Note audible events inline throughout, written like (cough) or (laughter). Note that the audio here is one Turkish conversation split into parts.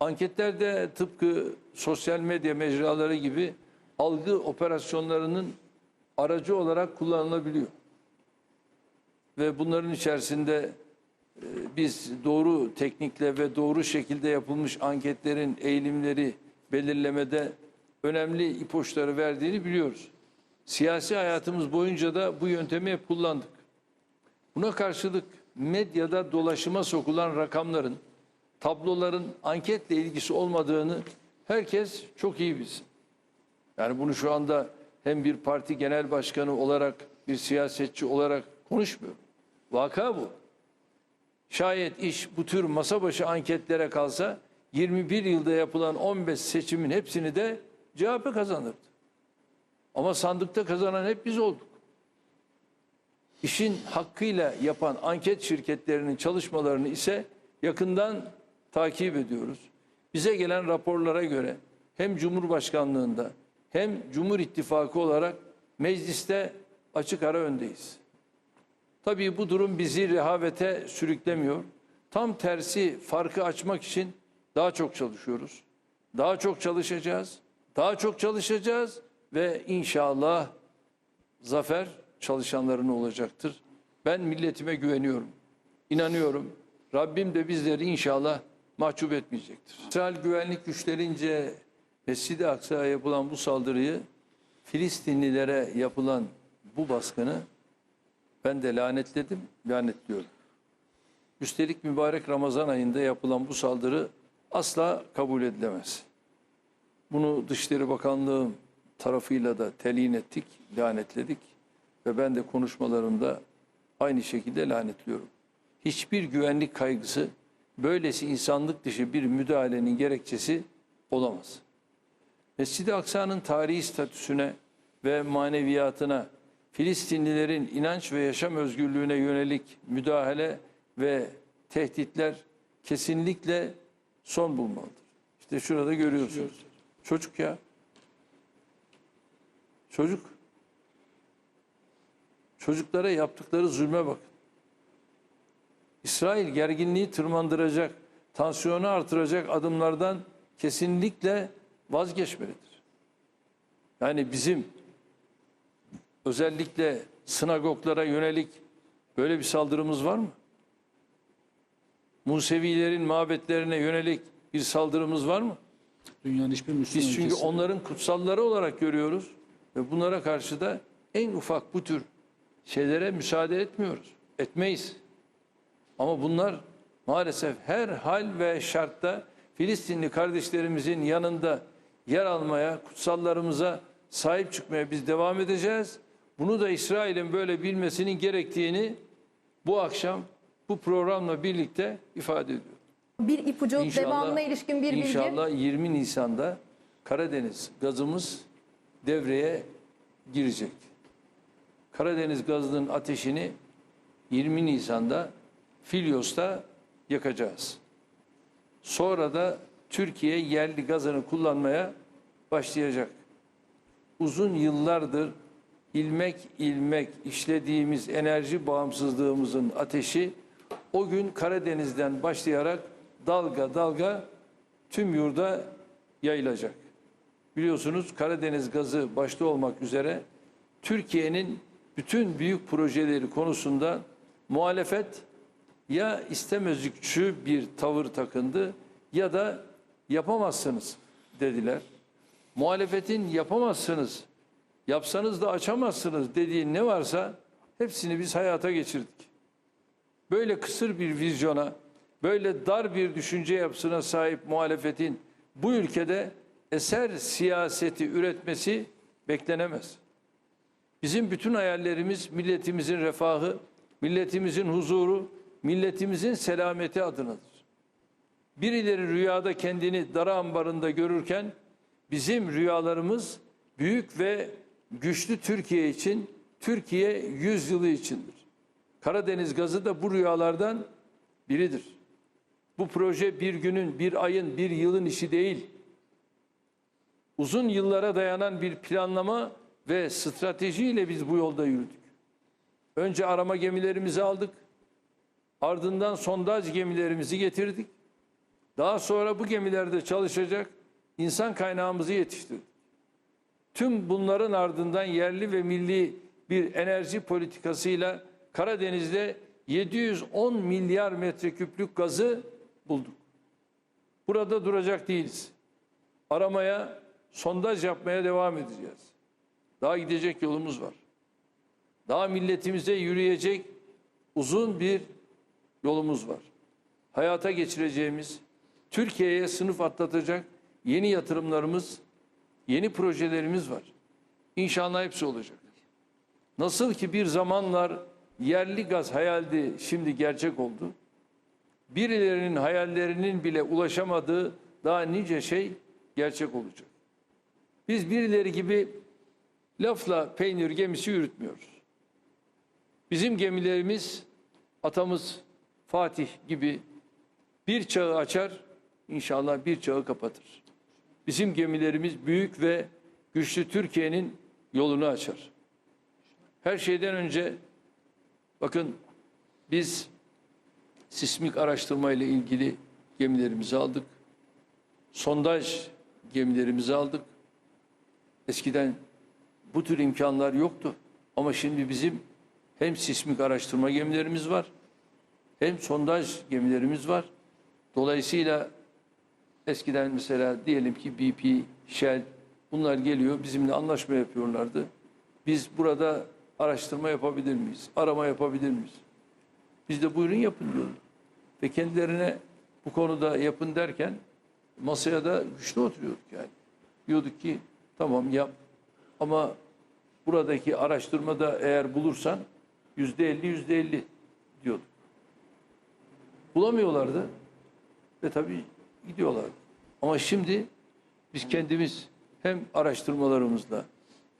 Anketler de tıpkı sosyal medya mecraları gibi algı operasyonlarının aracı olarak kullanılabiliyor. Ve bunların içerisinde e, biz doğru teknikle ve doğru şekilde yapılmış anketlerin eğilimleri belirlemede önemli ipuçları verdiğini biliyoruz. Siyasi hayatımız boyunca da bu yöntemi hep kullandık. Buna karşılık medyada dolaşıma sokulan rakamların, tabloların anketle ilgisi olmadığını herkes çok iyi bilsin. Yani bunu şu anda hem bir parti genel başkanı olarak, bir siyasetçi olarak konuşmuyorum. Vaka bu. Şayet iş bu tür masa başı anketlere kalsa 21 yılda yapılan 15 seçimin hepsini de CHP kazanırdı. Ama sandıkta kazanan hep biz olduk. İşin hakkıyla yapan anket şirketlerinin çalışmalarını ise yakından takip ediyoruz. Bize gelen raporlara göre hem Cumhurbaşkanlığında hem Cumhur İttifakı olarak mecliste açık ara öndeyiz. Tabii bu durum bizi rehavete sürüklemiyor. Tam tersi farkı açmak için daha çok çalışıyoruz. Daha çok çalışacağız. Daha çok çalışacağız ve inşallah zafer çalışanların olacaktır. Ben milletime güveniyorum. İnanıyorum. Rabbim de bizleri inşallah mahcup etmeyecektir. İsrail güvenlik güçlerince Mescid-i Aksa'ya yapılan bu saldırıyı, Filistinlilere yapılan bu baskını ben de lanetledim, lanetliyorum. Üstelik mübarek Ramazan ayında yapılan bu saldırı asla kabul edilemez. Bunu Dışişleri Bakanlığı tarafıyla da telin ettik, lanetledik ve ben de konuşmalarımda aynı şekilde lanetliyorum. Hiçbir güvenlik kaygısı böylesi insanlık dışı bir müdahalenin gerekçesi olamaz. Mescid-i Aksa'nın tarihi statüsüne ve maneviyatına, Filistinlilerin inanç ve yaşam özgürlüğüne yönelik müdahale ve tehditler kesinlikle son bulmalıdır. İşte şurada görüyorsunuz. Çocuk ya. Çocuk. Çocuklara yaptıkları zulme bakın. İsrail gerginliği tırmandıracak, tansiyonu artıracak adımlardan kesinlikle vazgeçmelidir. Yani bizim özellikle sinagoglara yönelik böyle bir saldırımız var mı? Musevilerin mabetlerine yönelik bir saldırımız var mı? Dünyanın hiçbir Müslüman Biz çünkü ülkesi- onların kutsalları olarak görüyoruz ve bunlara karşı da en ufak bu tür şeylere müsaade etmiyoruz. Etmeyiz. Ama bunlar maalesef her hal ve şartta Filistinli kardeşlerimizin yanında yer almaya, kutsallarımıza sahip çıkmaya biz devam edeceğiz. Bunu da İsrail'in böyle bilmesinin gerektiğini bu akşam bu programla birlikte ifade ediyorum. Bir ipucu İnşallah- devamına ilişkin bir bilgi. İnşallah 20 Nisan'da Karadeniz gazımız devreye girecek. Karadeniz gazının ateşini 20 Nisan'da Filyos'ta yakacağız. Sonra da Türkiye yerli gazını kullanmaya başlayacak. Uzun yıllardır ilmek ilmek işlediğimiz enerji bağımsızlığımızın ateşi o gün Karadeniz'den başlayarak dalga dalga tüm yurda yayılacak. Biliyorsunuz Karadeniz gazı başta olmak üzere Türkiye'nin bütün büyük projeleri konusunda muhalefet ya istemezlikçü bir tavır takındı ya da yapamazsınız dediler. Muhalefetin yapamazsınız, yapsanız da açamazsınız dediği ne varsa hepsini biz hayata geçirdik. Böyle kısır bir vizyona, böyle dar bir düşünce yapısına sahip muhalefetin bu ülkede eser siyaseti üretmesi beklenemez. Bizim bütün hayallerimiz milletimizin refahı, milletimizin huzuru, milletimizin selameti adınadır. Birileri rüyada kendini dara ambarında görürken bizim rüyalarımız büyük ve güçlü Türkiye için, Türkiye yüzyılı içindir. Karadeniz gazı da bu rüyalardan biridir. Bu proje bir günün, bir ayın, bir yılın işi değil. Uzun yıllara dayanan bir planlama ve stratejiyle biz bu yolda yürüdük. Önce arama gemilerimizi aldık. Ardından sondaj gemilerimizi getirdik. Daha sonra bu gemilerde çalışacak insan kaynağımızı yetiştirdik. Tüm bunların ardından yerli ve milli bir enerji politikasıyla Karadeniz'de 710 milyar metreküplük gazı bulduk. Burada duracak değiliz. Aramaya, sondaj yapmaya devam edeceğiz. Daha gidecek yolumuz var. Daha milletimize yürüyecek uzun bir yolumuz var. Hayata geçireceğimiz, Türkiye'ye sınıf atlatacak yeni yatırımlarımız, yeni projelerimiz var. İnşallah hepsi olacak. Nasıl ki bir zamanlar yerli gaz hayaldi, şimdi gerçek oldu. Birilerinin hayallerinin bile ulaşamadığı daha nice şey gerçek olacak. Biz birileri gibi lafla peynir gemisi yürütmüyoruz. Bizim gemilerimiz atamız Fatih gibi bir çağı açar, inşallah bir çağı kapatır. Bizim gemilerimiz büyük ve güçlü Türkiye'nin yolunu açar. Her şeyden önce bakın biz sismik araştırma ile ilgili gemilerimizi aldık. Sondaj gemilerimizi aldık. Eskiden bu tür imkanlar yoktu. Ama şimdi bizim hem sismik araştırma gemilerimiz var, hem sondaj gemilerimiz var. Dolayısıyla eskiden mesela diyelim ki BP, Shell bunlar geliyor bizimle anlaşma yapıyorlardı. Biz burada araştırma yapabilir miyiz? Arama yapabilir miyiz? Biz de buyurun yapın diyorduk. Ve kendilerine bu konuda yapın derken masaya da güçlü oturuyorduk yani. Diyorduk ki tamam yap ama buradaki araştırmada eğer bulursan yüzde elli yüzde elli diyorduk. Bulamıyorlardı ve tabii gidiyorlardı. Ama şimdi biz kendimiz hem araştırmalarımızla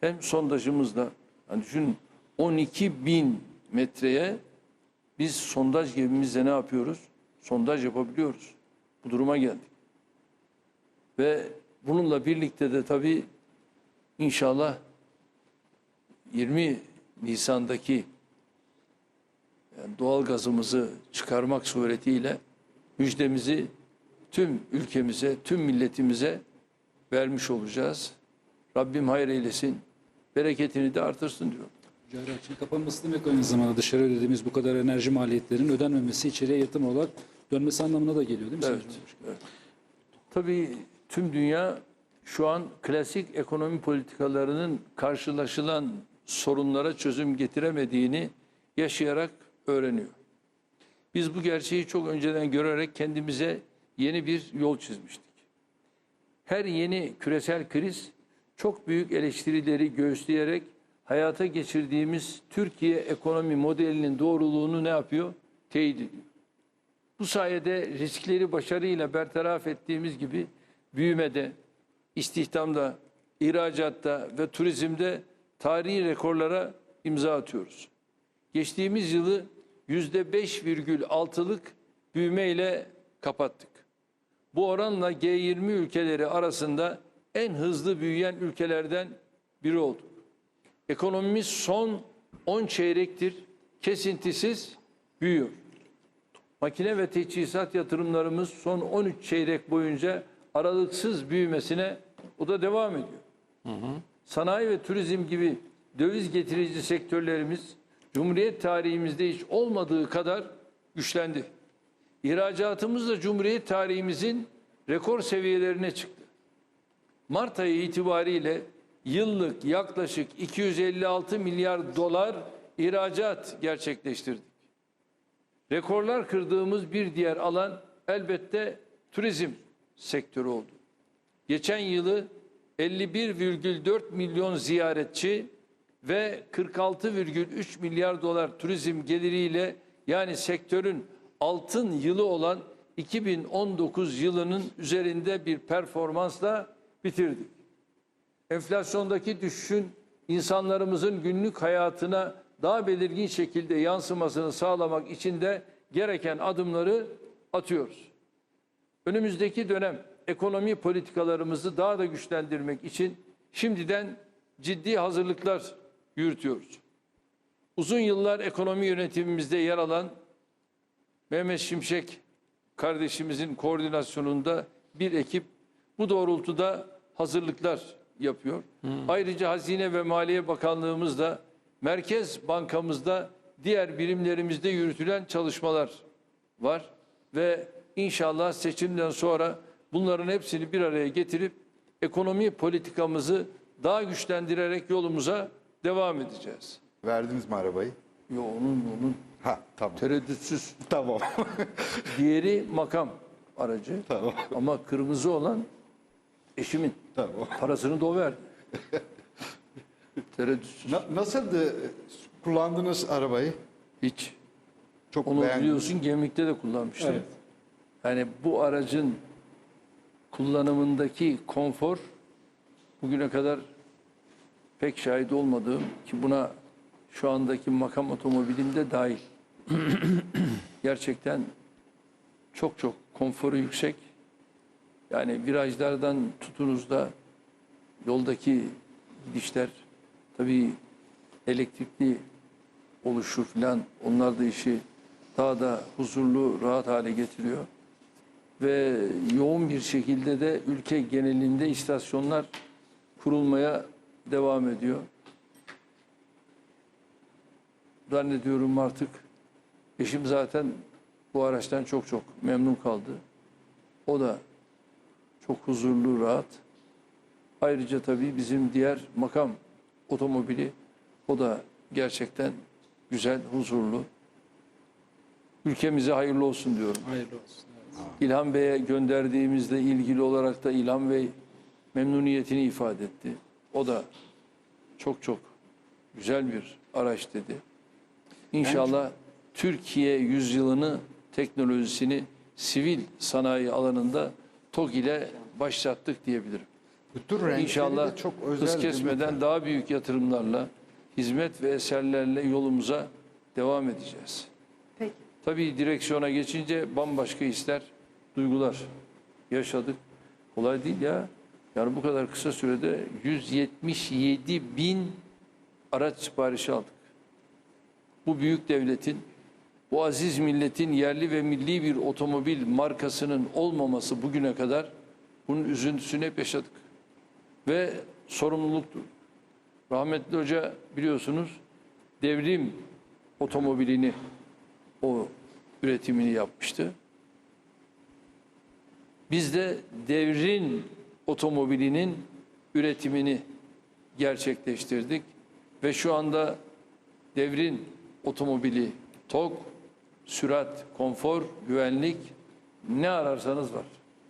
hem sondajımızla hani düşünün 12 bin metreye biz sondaj gemimizle ne yapıyoruz? Sondaj yapabiliyoruz. Bu duruma geldik. Ve bununla birlikte de tabii inşallah 20 Nisan'daki yani doğal gazımızı çıkarmak suretiyle müjdemizi tüm ülkemize, tüm milletimize vermiş olacağız. Rabbim hayır eylesin, bereketini de artırsın diyor. Cari açığın kapanması demek aynı zamanda dışarı ödediğimiz bu kadar enerji maliyetlerinin ödenmemesi, içeriye yatırım olarak dönmesi anlamına da geliyor değil mi? Evet, evet. Tabii tüm dünya şu an klasik ekonomi politikalarının karşılaşılan sorunlara çözüm getiremediğini yaşayarak öğreniyor. Biz bu gerçeği çok önceden görerek kendimize yeni bir yol çizmiştik. Her yeni küresel kriz çok büyük eleştirileri göğüsleyerek hayata geçirdiğimiz Türkiye ekonomi modelinin doğruluğunu ne yapıyor? Teyit ediyor. Bu sayede riskleri başarıyla bertaraf ettiğimiz gibi büyümede, istihdamda, ihracatta ve turizmde tarihi rekorlara imza atıyoruz. Geçtiğimiz yılı %5,6'lık büyümeyle kapattık. Bu oranla G20 ülkeleri arasında en hızlı büyüyen ülkelerden biri olduk. Ekonomimiz son 10 çeyrektir kesintisiz büyüyor. Makine ve teçhizat yatırımlarımız son 13 çeyrek boyunca aralıksız büyümesine o da devam ediyor. Sanayi ve turizm gibi döviz getirici sektörlerimiz Cumhuriyet tarihimizde hiç olmadığı kadar güçlendi. İhracatımız da Cumhuriyet tarihimizin rekor seviyelerine çıktı. Mart ayı itibariyle yıllık yaklaşık 256 milyar dolar ihracat gerçekleştirdik. Rekorlar kırdığımız bir diğer alan elbette turizm sektörü oldu. Geçen yılı 51,4 milyon ziyaretçi ve 46,3 milyar dolar turizm geliriyle yani sektörün altın yılı olan 2019 yılının üzerinde bir performansla bitirdik. Enflasyondaki düşüşün insanlarımızın günlük hayatına daha belirgin şekilde yansımasını sağlamak için de gereken adımları atıyoruz. Önümüzdeki dönem ekonomi politikalarımızı daha da güçlendirmek için şimdiden ciddi hazırlıklar yürütüyoruz. Uzun yıllar ekonomi yönetimimizde yer alan Mehmet Şimşek kardeşimizin koordinasyonunda bir ekip bu doğrultuda hazırlıklar yapıyor. Ayrıca Hazine ve Maliye Bakanlığımız da Merkez Bankamızda diğer birimlerimizde yürütülen çalışmalar var ve inşallah seçimden sonra bunların hepsini bir araya getirip ekonomi politikamızı daha güçlendirerek yolumuza devam edeceğiz. Verdiniz mi arabayı? Yo onun onun Ha tamam. tereddütsüz. Tamam. (laughs) Diğeri makam aracı. Tamam. Ama kırmızı olan eşimin. tamam. Parasını da o verdi. Tereddütsüz. Na- nasıldı kullandınız arabayı? Hiç. Çok Onu beğendim. biliyorsun gemlikte de kullanmıştım. Evet. Yani bu aracın kullanımındaki konfor bugüne kadar pek şahit olmadığım ki buna şu andaki makam otomobilimde dahil. (clears throat) Gerçekten çok çok konforu yüksek. Yani virajlardan tutunuz da yoldaki gidişler tabii elektrikli oluşu falan onlar da işi daha da huzurlu, rahat hale getiriyor. Ve yoğun bir şekilde de ülke genelinde istasyonlar kurulmaya devam ediyor. Zannediyorum artık eşim zaten bu araçtan çok çok memnun kaldı. O da çok huzurlu, rahat. Ayrıca tabii bizim diğer makam otomobili o da gerçekten güzel, huzurlu. Ülkemize hayırlı olsun diyorum. Hayırlı olsun. Evet. İlhan Bey'e gönderdiğimizle ilgili olarak da İlhan Bey memnuniyetini ifade etti. O da çok çok güzel bir araç dedi. İnşallah Türkiye yüzyılını, teknolojisini sivil sanayi alanında TOG ile başlattık diyebilirim. Bütün renkleri İnşallah çok özel. hız kesmeden daha büyük yatırımlarla, hizmet ve eserlerle yolumuza devam edeceğiz. Peki. Tabii direksiyona geçince bambaşka hisler, duygular yaşadık. Kolay değil ya. Yani bu kadar kısa sürede 177 bin araç siparişi aldık. Bu büyük devletin, bu aziz milletin yerli ve milli bir otomobil markasının olmaması bugüne kadar bunun üzüntüsünü hep yaşadık. Ve sorumluluktur. Rahmetli Hoca biliyorsunuz devrim otomobilini o üretimini yapmıştı. Biz de devrin otomobilinin üretimini gerçekleştirdik ve şu anda devrin otomobili TOG, sürat, konfor, güvenlik ne ararsanız var.